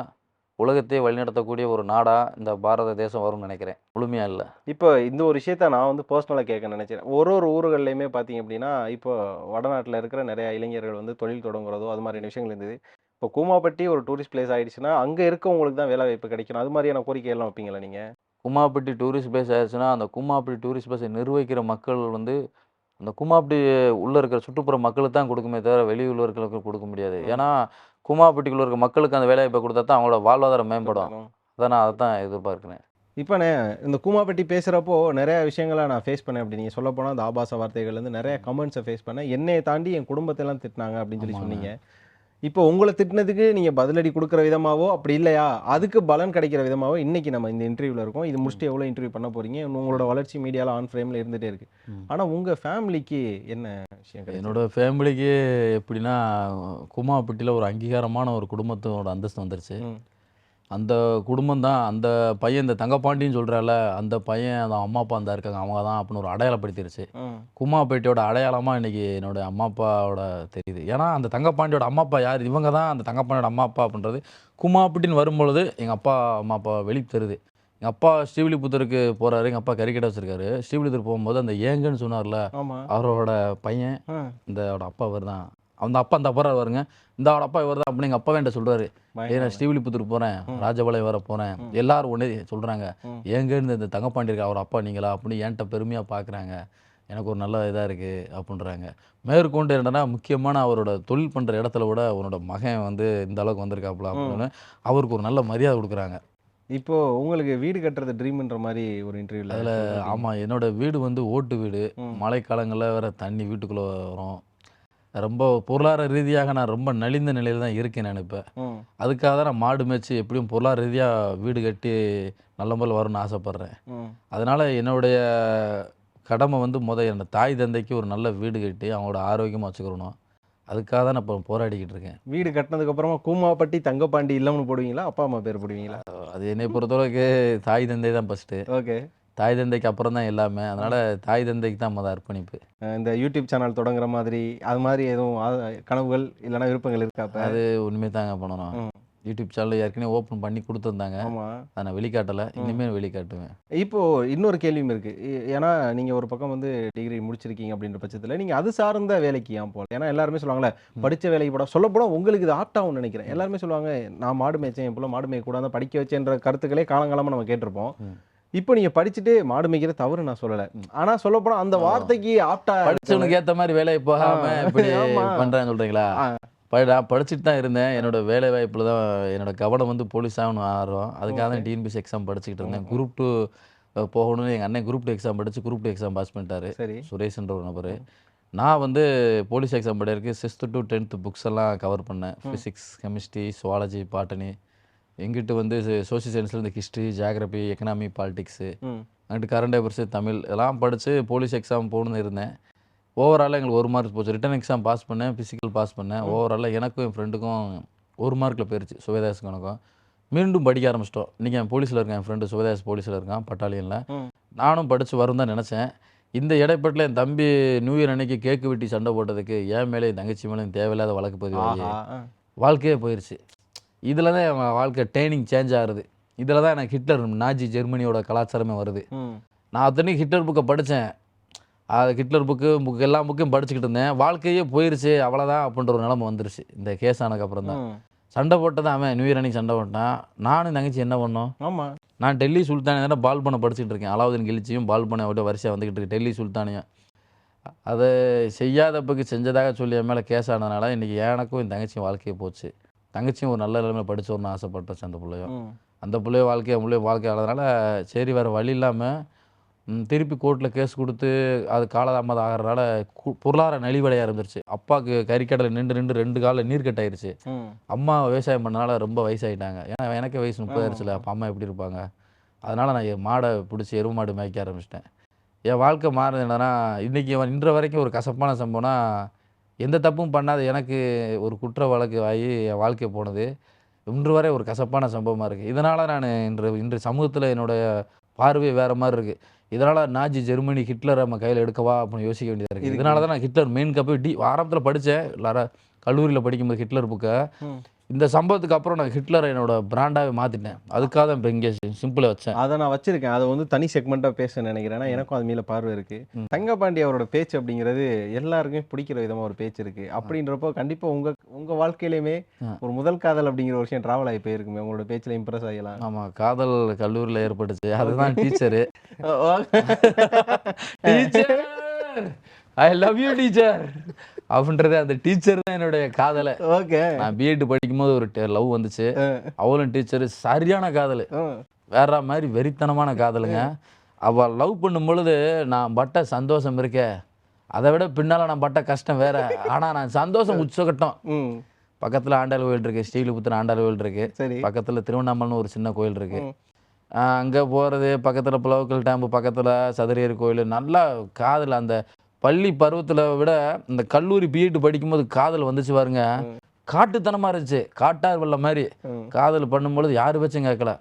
உலகத்தையே வழிநடத்தக்கூடிய ஒரு நாடாக இந்த பாரத தேசம் வரும்னு நினைக்கிறேன். முழுமையாக இல்லை. இப்போ இந்த ஒரு விஷயத்த நான் வந்து பர்சனலாக கேட்க நினைச்சேன். ஒரு ஒரு ஊர்கள்லையுமே பார்த்தீங்க அப்படின்னா இப்போ வடநாட்டில் இருக்கிற நிறைய இளைஞர்கள் வந்து தொழில் தொடங்குறதோ அது மாதிரியான விஷயங்கள் இருந்தது. இப்போ கூமாப்பட்டி ஒரு டூரிஸ்ட் பிளேஸ் ஆயிடுச்சுன்னா அங்கே இருக்கவங்களுக்கு தான் வேலை வாய்ப்பு கிடைக்கணும். அது மாதிரியான கோரிக்கை எல்லாம் வைப்பீங்களா நீங்கள் கும்மாப்பட்டி டூரிஸ்ட் பிளேஸ் ஆயிடுச்சுன்னா அந்த கும்மாப்பட்டி டூரிஸ்ட் பிளேஸை நிர்வகிக்கிற மக்கள் வந்து அந்த கும்மாப்பட்டி உள்ளே இருக்கிற சுற்றுப்புற மக்களுக்கு தான் கொடுக்குமே தவிர வெளியூர்களுக்கு கொடுக்க முடியாது. ஏன்னா கும்மாப்பட்டிக்குள்ள இருக்க மக்களுக்கு அந்த வேலைவாய்ப்பை கொடுத்தா தான் அவங்களோட வாழ்வாதாரம் மேம்படும். அதான் நான் அதை தான் எதிர்பார்க்கிறேன் இப்போண்ணே இந்த கூமாப்பட்டி பேசுகிறப்போ நிறைய விஷயங்களை நான் ஃபேஸ் பண்ணேன். அப்படி நீங்கள் சொல்ல போனால் அந்த ஆபாச வார்த்தைகள்லேருந்து நிறைய கமெண்ட்ஸை ஃபேஸ் பண்ணேன். என்னையை தாண்டி என் குடும்பத்தெல்லாம் திட்டினாங்க அப்படின்னு சொல்லி. சொன்னீங்க. இப்போ உங்களை திட்டினதுக்கு நீங்கள் பதிலடி கொடுக்குற விதமாவோ அப்படி இல்லையா அதுக்கு பலன் கிடைக்கிற விதமாவோ இன்னைக்கு நம்ம இந்த இன்டர்வியூவில் இருக்கோம் இது முடிச்சுட்டு எவ்வளோ இன்டர்வியூ பண்ண போறீங்க உங்களோட வளர்ச்சி மீடியாவில் ஆன் ஃப்ரேமில் இருந்துகிட்டே இருக்கு ம். ஆனால் உங்கள் ஃபேமிலிக்கு என்ன விஷயம்? என்னோட ஃபேமிலிக்கு எப்படின்னா கும்மாப்பட்டியில் ஒரு அங்கீகாரமான ஒரு குடும்பத்தோட அந்தஸ்து வந்துருச்சு. அந்த குடும்பம் தான் அந்த பையன் இந்த தங்கப்பாண்டின்னு சொல்கிறால அந்த பையன் அந்த அம்மா அப்பா அந்த இருக்காங்க அவங்க தான் அப்படின்னு ஒரு அடையாளப்படுத்திருச்சு. ம். கும்மாப்பேட்டையோட அடையாளமாக இன்னைக்கு என்னோட அம்மா அப்பாவோட தெரியுது. ஏன்னா அந்த தங்கப்பாண்டியோட அம்மா அப்பா யார்? இவங்க தான் அந்த தங்கப்பாண்டியோட அம்மா அப்பா அப்படின்றது கும்மாப்பட்டின்னு வரும்பொழுது எங்கள் அப்பா அம்மா அப்பா வெளி தருது எங்கள் அப்பா ஸ்ரீவில்லிபுத்தூருக்கு போகிறாரு எங்கள் அப்பா கறிக்கடை வச்சிருக்காரு. ஸ்ரீவில்லிபுத்தூர் போகும்போது அந்த ஏங்கன்னு சொன்னார்ல அவரோட பையன் இந்த அவரோட அப்பா இவர் தான் அந்த அப்பா அந்த அப்பா வருங்க இந்த அப்பா இவர் தான் அப்படின்னு எங்கள் அப்பா என்கிட்ட சொல்கிறாரு ஏ பயங்கரம். நான் ஸ்ரீவில்லிபுத்தூர் போகிறேன். ராஜபாளையம் வர போகிறேன். எல்லாரும் ஒன்றே சொல்கிறாங்க. ஏங்கன்னு இந்த தங்கப்பாண்டி இருக்கா அவர் அப்பா நீங்களா? அப்படின்னு என்கிட்ட பெருமையாக பார்க்குறாங்க எனக்கு ஒரு நல்ல இதாக இருக்குது அப்படின்றாங்க. மேற்கொண்டு என்னன்னா முக்கியமான அவரோட தொழில் பண்ணுற இடத்துல விட அவனோட மகன் வந்து இந்த அளவுக்கு வந்திருக்காப்புல அப்படின்னு அவருக்கு ஒரு நல்ல மரியாதை கொடுக்குறாங்க. இப்போ உங்களுக்கு வீடு கட்டுறது ட்ரீம்ன்ற மாதிரி ஒரு இன்டர்வியூல அதில் ஆமாம் என்னோட வீடு வந்து ஓட்டு வீடு. மழைக்காலங்களில் வேற தண்ணி வீட்டுக்குள்ளே வரும். ரொம்ப பொருளாதார ரீதியாக நான் ரொம்ப நலிந்த நிலையில் தான் இருக்கேன் நான் இப்போ. ம். அதுக்காக தான் நான் மாடு மேய்ச்சி எப்படியும் பொருளாதார ரீதியாக வீடு கட்டி நல்ல முறையில் வரும்னு ஆசைப்பட்றேன். அதனால் என்னுடைய கடமை வந்து முத என் தாய் தந்தைக்கு ஒரு நல்ல வீடு கட்டி அவங்களோட ஆரோக்கியமாக வச்சுக்கிறணும் அதுக்காக தான் நான் இப்போ போராடிக்கிட்டு இருக்கேன். வீடு கட்டினதுக்கு அப்புறமா கூமாப்பட்டி தங்கப்பாண்டி இல்லம்னு போடுவீங்களா? அப்பா அம்மா பேர் போடுவீங்களா? அது என்னை பொறுத்தளவுக்கு தாய் தந்தை தான் ஃபஸ்ட்டு ஓகே. தாய் தந்தைக்கு அப்புறம் தான் எல்லாமே. அதனால் தாய் தந்தைக்கு தான் முத அர்ப்பணிப்பு. இந்த யூடியூப் சேனல் தொடங்குற மாதிரி அது மாதிரி எதுவும் கனவுகள் இல்லைன்னா விருப்பங்கள் இருக்கா அப்ப? அது உண்மை தாங்க பண்ணணும். யூடியூப் சேனல் ஏற்கனவே ஓப்பன் பண்ணி கொடுத்துருந்தாங்க. அதை நான் வெளிக்காட்டலை. இனிமேல் வெளிக்காட்டுவேன். இப்போ இன்னொரு கேள்வியும் இருக்கு. ஏ- ஏன்னா நீங்க ஒரு பக்கம் வந்து டிகிரி முடிச்சிருக்கீங்க அப்படின்ற பட்சத்துல நீங்க அது சார்ந்த வேலைக்கு ஏன் போகல? ஏன்னா எல்லாருமே சொல்லுவாங்கல்ல படிச்ச வேலைக்கு போட சொல்ல போனா உங்களுக்கு இது ஆட்டாவும் நினைக்கிறேன். எல்லாருமே சொல்லுவாங்க நான் மாடு மேய்ச்சேன் என் புள்ள மாடு மேய்க்க கூடாது படிக்க வச்சேன்ற கருத்துக்களே காலங்காலமா நம்ம கேட்டிருப்போம். இப்போ நீங்க படிச்சுட்டு மாடு மேய்க்கிற தவறு நான் சொல்லல. ஆனா சொல்ல போனா அந்த வார்த்தைக்கு ஆப்டா படிச்சவனுக்கு ஏற்ற மாதிரி வேலையை போகாம இப்படி. பண்ணுறேன்னு சொல்கிறீங்களா நான் படிச்சுட்டு தான் இருந்தேன். என்னோட வேலை வாய்ப்பில் தான் என்னோட கவனம் வந்து போலீஸ் ஆகணும் ஆர்வம் அதுக்காக தான் டிஎன்பிசி எக்ஸாம் படிச்சுக்கிட்டு இருந்தேன். குரூப் டூ போகணும்னு எங்கள் அண்ணன் குரூப் டூ எக்ஸாம் படிச்சு குரூப் டூ எக்ஸாம் பாஸ் பண்ணிட்டாரு. சரி. சுரேஷ்ன்ற ஒரு நபர். நான் வந்து போலீஸ் எக்ஸாம் படிக்கிறதுக்கு சிக்ஸ்த்து டு டென்த்து புக்ஸ் எல்லாம் கவர் பண்ணேன். ஃபிசிக்ஸ் கெமிஸ்ட்ரி சுவாலஜி பாட்டனி எங்கிட்ட வந்து சோஷியல் சயின்ஸில் இந்த ஹிஸ்ட்ரி ஜியாகிரபி எக்கனாமி பாலிடிக்ஸு ம். அங்கிட்டு கரண்ட் அஃபேர்ஸு தமிழ் இதெல்லாம் படித்து போலீஸ் எக்ஸாம் போகணுன்னு இருந்தேன். ஓவராலாக எங்களுக்கு ஒரு மார்க் போச்சு. ரிட்டன் எக்ஸாம் பாஸ் பண்ணேன் ஃபிசிக்கல் பாஸ் பண்ணேன். ஓவராலாக எனக்கும் என் ஃப்ரெண்டுக்கும் ஒரு மார்க்கில் போயிருச்சு சுவேதாஸுக்கு எனக்கும் மீண்டும் படிக்க ஆரம்பிச்சிட்டோம். இன்றைக்கி என் போலீஸில் இருக்கேன் என் ஃப்ரெண்டு சுவேதாஸ் போலீஸில் இருக்கான் பட்டாலியனில். நானும் படித்து வரும் தான் நினச்சேன். இந்த இடைப்பட்டில் என் தம்பி நியூ இயர் அன்னைக்கு கேக்கு வெட்டி சண்டை போட்டதுக்கு என் மேலே என் தங்கச்சி மேலே தேவையில்லாத வழக்கு ஆ. வாழ்க்கையே போயிருச்சு. இதில் தான் என் வாழ்க்கை ட்ரைனிங் சேஞ்ச் ஆகுது இதில் தான் எனக்கு ஹிட்லர் நாஜி ஜெர்மனியோட கலாச்சாரமே வருது. நான் அத்தனைக்கும் ஹிட்லர் புக்கை படித்தேன் அது ஹிட்லர் புக்கு புக் எல்லா புக்கையும் படிச்சுக்கிட்டு இருந்தேன். வாழ்க்கையே போயிருச்சு அவ்வளோதான் அப்படின்ற ஒரு நிலைமை வந்துருச்சு. இந்த கேஸ் ஆனதுக்கப்புறம் தான். சண்டை போட்டது அவன் நியூ இயர் அன்னைக்கு சண்டை போட்டான். நானும் தங்கச்சி என்ன பண்ணோம்? ஆமா. நான் டெல்லி சுல்தானியம் பால் பண்ண படிச்சுட்டு இருக்கேன். அலாவுதீன் கிழிச்சியும் பால் பண்ண விட்டு வரிசையாக வந்துக்கிட்டு இருக்கு. டெல்லி சுல்தானியம் அதை செய்யாதப்பக்கு செஞ்சதாக சொல்லி என் மேலே கேஸ் ஆனதுனால இன்றைக்கி எனக்கும் என் தங்கச்சியும் வாழ்க்கையே போச்சு. தங்கச்சியும் ஒரு நல்ல நிலைமையில் படிச்சோன்னு ஆசைப்பட்டுச்சு அந்த பிள்ளையும் அந்த பிள்ளைய. வாழ்க்கை பிள்ளைய வாழ்க்கை ஆனதுனால சரி வேறு வழி இல்லாமல் திருப்பி கோர்ட்டில் கேஸ் கொடுத்து அது காலதாமதம் ஆகிறதுனால கு- பொருளாதார நலிவடைய ஆரம்பிச்சிருச்சு அப்பாவுக்கு கறிக்கடலை நின்று நின்று ரெண்டு காலில் நீர் கட்டாயிருச்சு அம்மா விவசாயம் பண்ணனால ரொம்ப வயசாயிட்டாங்க. ஏன்னா எனக்கே வயசு முப்பதாயிருச்சுல அப்போ அம்மா எப்படி இருப்பாங்க? அதனால் நான் மாடை பிடிச்சி எருவு மாடு மேய்க்க ஆரம்பிச்சிட்டேன். என் வாழ்க்கை மாறுது என்னன்னா இன்றைக்கி இன்ற வரைக்கும் ஒரு கசப்பான சம்பவம்னா எந்த தப்பும் பண்ணாத எனக்கு ஒரு குற்ற வழக்கு ஆகி என் வாழ்க்கை போனது. இன்று வரை ஒரு கசப்பான சம்பவமாக இருக்குது இதனால் நான் இன்று இன்று சமூகத்தில் என்னுடைய பார்வை வேறு மாதிரி இருக்குது இதனால் நாஜி ஜெர்மனி ஹிட்லர் நம்ம கையில் எடுக்கவா அப்படின்னு யோசிக்க வேண்டியதாக இருக்குது இருக்கு. இதனால தான் நான் ஹிட்லர் மெயின் கப்பு டி ஆரம்பத்தில் படித்தேன் கல்லூரியில் படிக்கும்போது ஹிட்லர் புக்கை. இந்த சம்பவத்துக்கு அப்புறம் நான் ஹிட்லரை என்னோட பிராண்டாவே மாற்றிட்டேன் அதுக்காக தான் இப்போ இங்கே சிம்பிளாக வச்சேன். அதை நான் வச்சிருக்கேன். அதை வந்து தனி செக்மெண்ட்டாக பேச நினைக்கிறேன். ஏன்னா எனக்கும் அது மேல பார்வை இருக்கு. ம். தங்கபாண்டி அவரோட பேச்சு அப்படிங்கிறது எல்லாருக்குமே பிடிக்கிற விதமா ஒரு பேச்சு இருக்கு. அப்படின்றப்போ கண்டிப்பா உங்க உங்க வாழ்க்கையிலுமே ஆ. ஒரு முதல் காதல் அப்படிங்கிற ஒரு விஷயம் டிராவல் ஆகி போயிருக்குமே. உங்களோட பேச்சுல இம்ப்ரெஸ் ஆகலாம். ஆமாம் காதல் கல்லூரியில் ஏற்பட்டுச்சு. அதுதான் teacher. Teacher! I love you teacher! அப்படின்றது அந்த டீச்சர் தான் என்னுடைய காதலை. ஓகே நான் பிஎட் படிக்கும்போது ஒரு லவ் வந்துச்சு. அவளும் டீச்சர் சரியான காதல். வேற மாதிரி வெறித்தனமான காதலுங்க. அவள் லவ் பண்ணும் பொழுது நான் பட்ட சந்தோஷம் இருக்கே. அதை விட பின்னால் நான் பட்ட கஷ்டம் வேற. ஆனால் நான் சந்தோஷம் உச்சகட்டம். பக்கத்தில் ஆண்டாள் கோயில் இருக்கு ஸ்ரீலிபுத்தூர் ஆண்டாள் கோயில் இருக்கு. பக்கத்தில் திருவண்ணாமலைன்னு ஒரு சின்ன கோயில் இருக்கு. அங்கே போகிறது பக்கத்தில் புலவக்கல் டேம்பு பக்கத்தில் சதுரியர் கோயில் நல்லா காதல் அந்த பள்ளி பருவத்தில் விட இந்த கல்லூரி பிஎட் படிக்கும்போது காதல் வந்துச்சு பாருங்க. காட்டுத்தனமாக இருந்துச்சு. காட்டார் வெள்ள மாதிரி. காதல் பண்ணும்பொழுது யார் வச்சும் கேட்கல.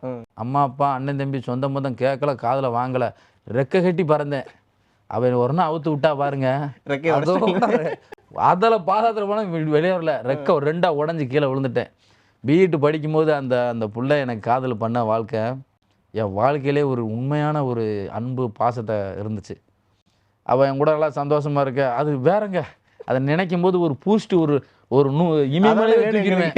அம்மா அப்பா அண்ணன் தம்பி சொந்த பந்தம் கேட்கல காதலை வாங்கலை. ரெக்க கட்டி பறந்தேன். அவன் ஒரு நாள் அவுத்து விட்டா பாருங்க. அதில் பாதாத்தில் போனால் வெளியே வரல. ரெக்க ஒரு ரெண்டா உடஞ்சி கீழே விழுந்துட்டேன். பிஎட் படிக்கும்போது அந்த அந்த புள்ள எனக்கு காதல் பண்ண வாழ்க்கை என் வாழ்க்கையிலே ஒரு உண்மையான ஒரு அன்பு பாசத்தை இருந்துச்சு. அவள் என் கூட நல்லா சந்தோஷமா இருக்க. அது வேறங்க. அதை நினைக்கும் போது ஒரு பூஸ்ட் ஒரு ஒரு நூ இமி அதான் மேலே வேணும் தூக்கிடுவேன்.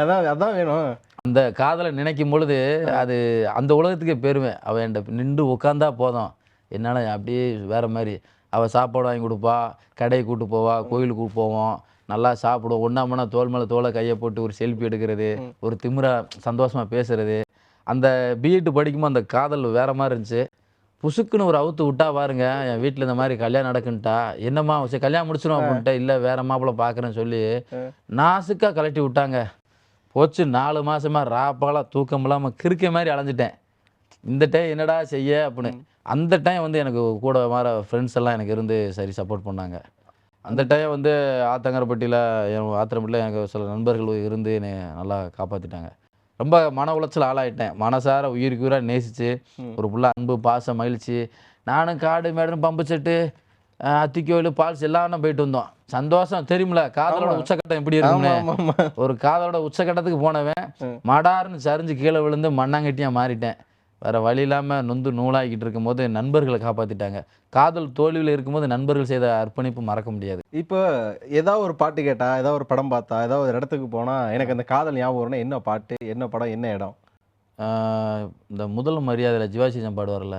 அதான் அதான் வேணும். அந்த காதலை நினைக்கும் பொழுது அது அந்த உலகத்துக்கே பெருமை அவள் என்கிட்ட நின்று உட்காந்தா போதும். என்னால் அப்படியே வேற மாதிரி. அவள் சாப்பாடு வாங்கி கொடுப்பா கடையை கூட்டு போவா கோயிலுக்கு கூட்டு போவோம். நல்லா சாப்பிடுவோம். ஒன்றாமனா தோல் மேலே தோலை கையை போட்டு ஒரு செல்ஃபி எடுக்கிறது ஒரு திமிரா சந்தோஷமாக பேசுறது. அந்த பிஎட் படிக்கும்போது அந்த காதல் வேற மாதிரி இருந்துச்சு. புசுக்குன்னு ஒரு அவுத்து விட்டா பாருங்க என் வீட்டில் இந்த மாதிரி கல்யாணம் நடக்குன்ட்டா. என்னம்மா சரி கல்யாணம் முடிச்சிடும் அப்படின்ட்டு இல்லை வேற மாப்பிள்ளை பார்க்குறேன்னு சொல்லி நாசுக்காக கலட்டி விட்டாங்க. போச்சு நாலு மாசமா ராப்பால தூக்கம் இல்லாமல் கிறுக்க மாதிரி அலைஞ்சிட்டேன். இந்த டைம் என்னடா செய்ய அப்படின்னு. அந்த டைம் வந்து எனக்கு கூட வர ஃப்ரெண்ட்ஸ் எல்லாம் எனக்கு இருந்து சரி சப்போர்ட் பண்ணாங்க. அந்த டைம் வந்து ஆத்தங்கரப்பட்டியில் என் ஆத்திரப்பட்டியில் எனக்கு சில நண்பர்கள் இருந்து என்னை நல்லா காப்பாற்றிட்டாங்க ரொம்ப மன உளைச்சல் ஆளாயிட்டேன். மனசார உயிருக்கு உயிராக ம். ஒரு புள்ள அன்பு பாசம் மகிழ்ச்சி. நானும் காடு மேடும் பம்பு செட்டு அத்திக்கோயில் பால்ஸ் எல்லாம் போயிட்டு வந்தோம். சந்தோஷம். தெரியுமில காதலோட. உச்சக்கட்டம் எப்படி ஆமா ஒரு காதலோட உச்சக்கட்டத்துக்கு போனவன். மடார்னு சரிஞ்சு கீழே விழுந்து மண்ணாங்கட்டியா மாறிட்டேன். வேற வழி இல்லாம நொந்து நூலாகிட்டு இருக்கும்போது நண்பர்களை காப்பாத்திட்டாங்க. காதல் தோல்வியில் இருக்கும்போது நண்பர்கள் செய்த அர்ப்பணிப்பு மறக்க முடியாது. இப்போ ஏதாவது ஒரு பாட்டு கேட்டா ஏதாவது ஒரு படம் பார்த்தா ஏதாவது ஒரு இடத்துக்கு போனா எனக்கு அந்த காதல் ஞாபகம் வரும்னா என்ன பாட்டு என்ன படம் என்ன இடம்? இந்த முதல் மரியாதையில் சிவாஜி பாடுவார்ல.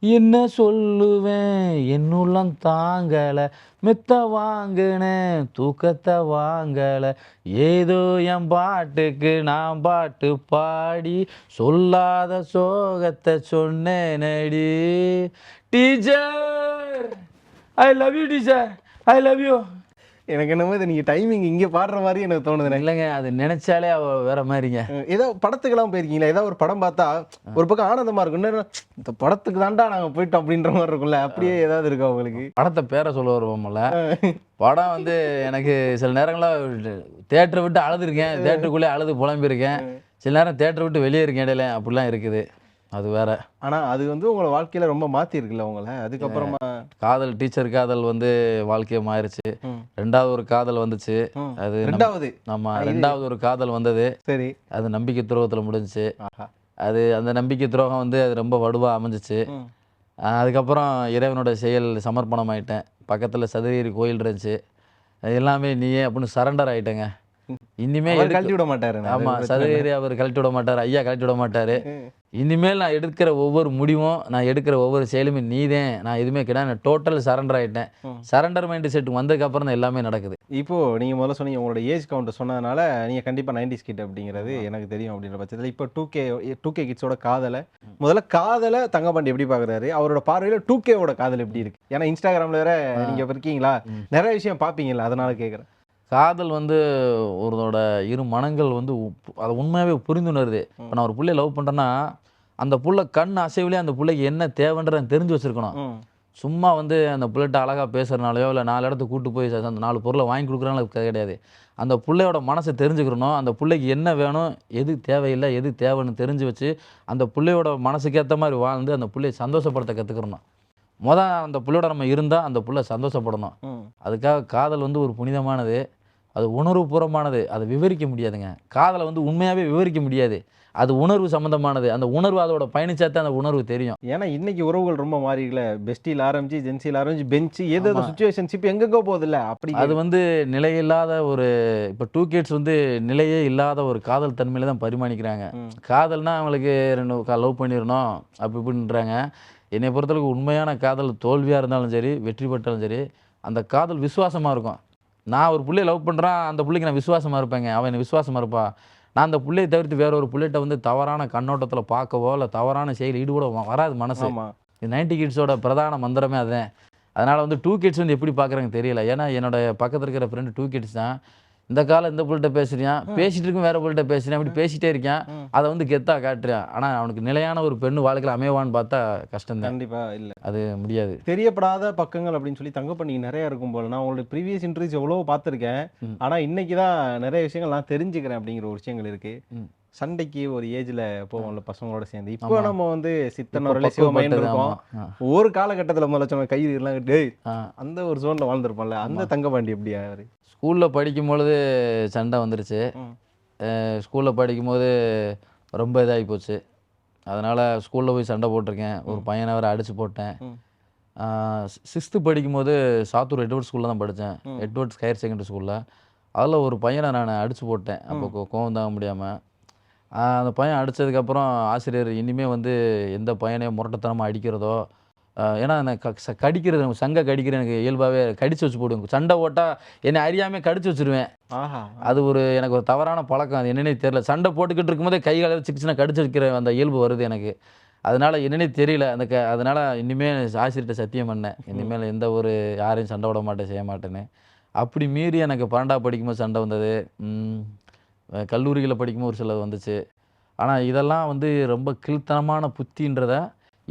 என்ன சொல்லுவேன்? என்னுள்ளம் தாங்கலை. மெத்த வாங்கினேன் தூக்கத்தை வாங்கலை. ஏதோ என் பாட்டுக்கு நான் பாட்டு பாடி சொல்லாத சோகத்தை சொன்னேனடி. Teacher! I love you teacher. I love you எனக்கு என்னமோ இது நீங்க டைமிங் இங்க பாடுற மாதிரி எனக்கு தோணுது இல்லைங்க அது நினைச்சாலே அவ வேற மாதிரிங்க. ஏதோ படத்துக்கெல்லாம் போயிருக்கீங்களா? ஏதாவது ஒரு படம் பார்த்தா ஒரு பக்கம் ஆனந்தமா இருக்கும். இன்னொரு இந்த படத்துக்கு தான்டா நாங்க போயிட்டோம் அப்படின்ற மாதிரி இருக்கும்ல. அப்படியே ஏதாவது இருக்கா உங்களுக்கு? படத்தை பேரை சொல்ல வருவோம்ல. படம் வந்து எனக்கு சில நேரங்களில் தேட்டரை விட்டு அழுதுருக்கேன். தேட்டருக்குள்ளே அழுது புலம்பியிருக்கேன். சில நேரம் தேட்டரை விட்டு வெளியே இருக்கேன் இடையில. அப்படிலாம் இருக்குது. அது வேற. ஆனா அது வந்து உங்களை வாழ்க்கையில ரொம்ப மாத்தி இருக்குல்ல உங்களை? அதுக்கப்புறமா காதல் டீச்சர் காதல் வந்து வாழ்க்கையை மாறிச்சு. ரெண்டாவது ஒரு காதல் வந்துச்சு. அது ரெண்டாவது. நம்ம ரெண்டாவது ஒரு காதல் வந்தது. சரி. அது நம்பிக்கை துரோகத்தில் முடிஞ்சுச்சு. அது அந்த நம்பிக்கை துரோகம் வந்து அது ரொம்ப வடுவாக அமைஞ்சிச்சு. அதுக்கப்புறம் இறைவனோட செயல் சமர்ப்பணம் ஆயிட்டேன் பக்கத்தில் சதுரகிரி கோயில் இருந்துச்சு. எல்லாமே நீயே அப்படின்னு சரண்டர் ஆயிட்டேங்க. இனிமே அவர் எடுக்க- கழட்டி விட மாட்டாரு ஆமா சதுரகிரி அவர் கழட்டி விட மாட்டார் ஐயா கழட்டி விட மாட்டாரு. இனிமேல் நான் எடுக்கிற ஒவ்வொரு முடிவும் நான் எடுக்கிற ஒவ்வொரு செயலுமே நீதேன். நான் எதுவுமே கிடையாது. நான் டோட்டல் சரண்டர் ஆயிட்டேன். சரண்டர் மைண்ட் செட் வந்ததுக்கு அப்புறம் தான் எல்லாமே நடக்குது. இப்போ நீங்க முதல்ல சொன்னீங்க உங்களோட ஏஜ் கவுண்ட் சொன்னதுனால நீங்க கண்டிப்பா நைன்டிஸ் கிட் அப்படிங்கிறது எனக்கு தெரியும் அப்படின்ற பட்சத்துல. இப்போ டூ கே டூ கே கிட்ஸோட காதலை முதல்ல காதலை தங்கப்பாண்டி எப்படி பாக்குறாரு? அவரோட பார்வையில டூ கேவோட காதல் எப்படி இருக்கு? ஏன்னா இன்ஸ்டாகிராம்ல வேற நீங்க இருக்கீங்களா? நிறைய விஷயம் பாப்பீங்கல்ல அதனால கேக்குறேன். காதல் வந்து ஒருத்தோட இரு மனங்கள் வந்து உப்- அதை உண்மையாகவே புரிந்துணருது இப்போ நான் ஒரு புள்ளைய லவ் பண்ணுறேன்னா அந்த புள்ள கண் அசைவுலேயே அந்த பிள்ளைக்கு என்ன தேவைன்றதை தெரிஞ்சு வச்சிருக்கணும். சும்மா வந்து அந்த பிள்ளைகிட்ட அழகாக பேசுறதுனாலயோ இல்லை நாலு இடத்துக்கு கூட்டு போய் அந்த நாலு பொருளை வாங்கி கொடுக்குறாங்களோ கிடையாது. அந்த பிள்ளையோட மனசை தெரிஞ்சுக்கிறணும் அந்த பிள்ளைக்கு என்ன வேணும் எது தேவையில்லை எது தேவைன்னு தெரிஞ்சு வச்சு அந்த பிள்ளையோட மனசுக்கு ஏற்ற மாதிரி வாழ்ந்து அந்த பிள்ளையை சந்தோஷப்படுத்த கற்றுக்கிறணும் மொதல் அந்த பிள்ளையோட நம்ம இருந்தால் அந்த பிள்ளை சந்தோஷப்படணும். அதுக்காக காதல் வந்து ஒரு புனிதமானது. அது உணர்வுபூர்வமானது அதை விவரிக்க முடியாதுங்க. காதலை வந்து உண்மையாகவே விவரிக்க முடியாது. அது உணர்வு சம்மந்தமானது அந்த உணர்வு அதோட பயணிச்சா தான் அந்த உணர்வு தெரியும். ஏன்னா இன்னைக்கு உறவுகள் ரொம்ப மாறிக்கல. பெஸ்டியில் ஆரம்பிச்சு ஜென்சியில் ஆரம்பிச்சு பெஞ்சு ஏதோ ஆமா. சுச்சுவேஷன்ஷிப் எங்கெங்கோ போகுதுல்ல அப்படி அது வந்து நிலையில்லாத ஒரு இப்போ டூ கிட்ஸ் வந்து நிலையே இல்லாத ஒரு காதல் தன்மையில தான் பரிமாணிக்கிறாங்க. காதல்னா அவங்களுக்கு ரெண்டு லவ் பண்ணிடணும் அப்படி இப்படின்றாங்க. என்னை பொறுத்தளவுக்கு உண்மையான காதல் தோல்வியாக இருந்தாலும் சரி வெற்றி பெற்றாலும் சரி அந்த காதல் விசுவாசமாக இருக்கும். நான் ஒரு புள்ளைய லவ் பண்ணுறேன் அந்த புள்ளைக்கு நான் விசுவாசமாக இருப்பேங்க. அவன் என்னை விசுவாசமாக இருப்பா. நான் அந்த புள்ளையை தவிர்த்து வேற ஒரு புள்ளைகிட்ட வந்து தவறான கண்ணோட்டத்தில் பார்க்கவோ இல்லை தவறான செயல் ஈடுபட வராது மனசு. இந்த நைன்டி கிட்ஸோட பிரதான மந்திரமே அதுதான். அதனால் வந்து டூ கிட்ஸ் வந்து எப்படி பார்க்குறாங்க தெரியல. ஏன்னா என்னோட பக்கத்தில் இருக்கிற ஃப்ரெண்டு டூ கிட்ஸ் தான். இந்த காலம் இந்த புள்ளிட்ட பேசுறியான் பேசிட்டு இருக்கும் வேற புள்ளிட்ட பேசுறேன் அப்படி பேசிட்டே இருக்கான். அதை வந்து கெத்தா காட்டுறான் ஆனால் அவனுக்கு நிலையான ஒரு பெண்ணு வாழ்க்கையில் அமைவான்னு பார்த்தா கஷ்டம்தான். கண்டிப்பா இல்ல. அது முடியாது. தெரியப்படாத பக்கங்கள் அப்படின்னு சொல்லி தங்க பண்ணி நிறைய இருக்கும் போல. நான் உங்களோட ப்ரீவியஸ் இன்டர்வியூஸ் எவ்வளோ பார்த்துருக்கேன். ஆனா இன்னைக்கு தான் நிறைய விஷயங்கள் நான் தெரிஞ்சுக்கிறேன் அப்படிங்கிற ஒரு விஷயங்கள் இருக்கு. சண்டைக்கு ஒரு ஏஜ்ல போவோம்ல பசங்களோட சேர்ந்து. இப்போ. நம்ம வந்து சித்தன் இப்போ ஒரு சிவமைன்னு பக்குவப்பட்டது, இருக்கோம். ஒரு காலகட்டத்துல முதல்ல சொன்ன கை எல்லாம் டேய். அந்த ஒரு ஜோன்ல வாழ்ந்துருப்போம்ல அந்த தங்கபாண்டி எப்படி அவரு ஸ்கூலில் படிக்கும் பொழுது சண்டை வந்துருச்சு. ஸ்கூலில் படிக்கும்போது ரொம்ப இதாகி போச்சு. அதனால் ஸ்கூலில் போய் சண்டை போட்டிருக்கேன். ஒரு பையனை வேறு அடித்து போட்டேன். சிக்ஸ்த்து படிக்கும்போது சாத்தூர் எட்வர்ட் ஸ்கூலில் தான் படித்தேன். எட்வர்ட்ஸ் ஹையர் செகண்டரி ஸ்கூலில். அதில் ஒரு பையனை நான் அடித்து போட்டேன். அப்போ கோவம் தாங்க முடியாமல் அந்த பையன் அடித்ததுக்கப்புறம் ஆசிரியர் இனிமேல் வந்து எந்த பையனையும் முரட்டத்தனமாக அடிக்கிறதோ ஏன்னா நான் க ச- கடிக்கிறது எனக்கு சங்க கடிக்கிற எனக்கு இயல்பாகவே கடிச்சு வச்சு போடுவேன். சண்டை ஓட்டால் என்னை அறியாமல் கடிச்சு வச்சிருவேன். ஆஹா. அது ஒரு எனக்கு ஒரு தவறான பழக்கம். அது என்னன்னே தெரியல. சண்டை போட்டுக்கிட்டு இருக்கும்போதே கை கால சிக்கிச்சுனா கடிச்சு வைக்கிற அந்த இயல்பு வருது எனக்கு. அதனால என்னன்னே தெரியல. அந்த க அதனால இனிமேல் ஆசிரியர்கிட்ட சத்தியம் பண்ணேன். இனிமேல் எந்த ஒரு யாரையும் சண்டை விட மாட்டேன் செய்ய மாட்டேன்னு. அப்படி மீறி எனக்கு பன்னெண்டாவது படிக்கும்போது சண்டை வந்தது. கல்லூரிகளில் படிக்கும்போது ஒரு சிலது வந்துச்சு. ஆனால் இதெல்லாம் வந்து ரொம்ப கீழ்த்தனமான புத்தின்றத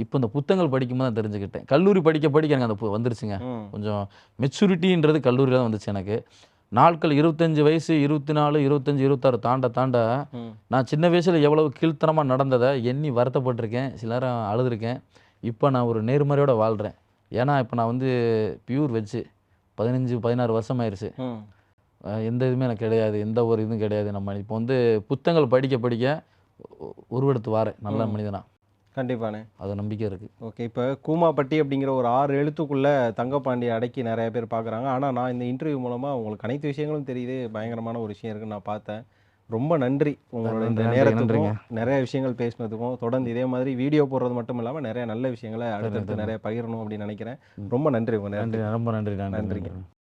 இப்போ இந்த புத்தகங்கள் படிக்கும்போது தான் தெரிஞ்சுக்கிட்டேன். கல்லூரி படிக்க படிக்க எனக்கு அந்த வந்துருச்சுங்க. கொஞ்சம் மெச்சூரிட்டின்றது கல்லூரியில் தான் வந்துச்சு எனக்கு. நாட்கள் இருபத்தஞ்சு வயசு இருபத்தி நாலு இருபத்தஞ்சு இருபத்தாறு தாண்ட தாண்ட. நான் சின்ன வயசில் எவ்வளவு கீழ்த்தனமாக நடந்ததை எண்ணி வருத்தப்பட்டிருக்கேன். சில நேரம் அழுதுருக்கேன். இப்போ நான் ஒரு நேர்மறையோட வாழ்கிறேன் ஏன்னா இப்போ நான் வந்து பியூர் வெஜ்ஜு பதினஞ்சு பதினாறு வருஷம் ஆயிடுச்சு எந்த இதுவுமே எனக்கு கிடையாது எந்த ஒரு இதுவும் கிடையாது. நம்ம இப்போ வந்து புத்தகங்கள் படிக்க படிக்க உருவெடுத்து வாரேன். நல்ல. மனிதனா. கண்டிப்பாண்ணே. அது நம்பிக்கை இருக்குது ஓகே இப்போ கூமாப்பட்டி அப்படிங்கிற ஒரு ஆறு எழுத்துக்குள்ள தங்கப்பாண்டியை அடக்கி நிறைய பேர் பார்க்குறாங்க. ஆனால் நான் இந்த இன்டர்வியூ மூலமாக உங்களுக்கு அனைத்து விஷயங்களும் தெரியுது. பயங்கரமான ஒரு விஷயம் இருக்குன்னு நான் பார்த்தேன். ரொம்ப நன்றி உங்களோட இந்த நேரத்துக்கும் நன்றிங்க. நிறைய விஷயங்கள் பேசினதுக்கும். தொடர்ந்து இதே மாதிரி வீடியோ போடுறது மட்டும் இல்லாமல் நிறைய நல்ல விஷயங்களை அடுத்தடுத்து. நிறைய பகிரணும் அப்படின்னு நினைக்கிறேன். ரொம்ப நன்றி உங்க நன்றி ரொம்ப நன்றி நன்றி நன்றிங்க. நன்றி.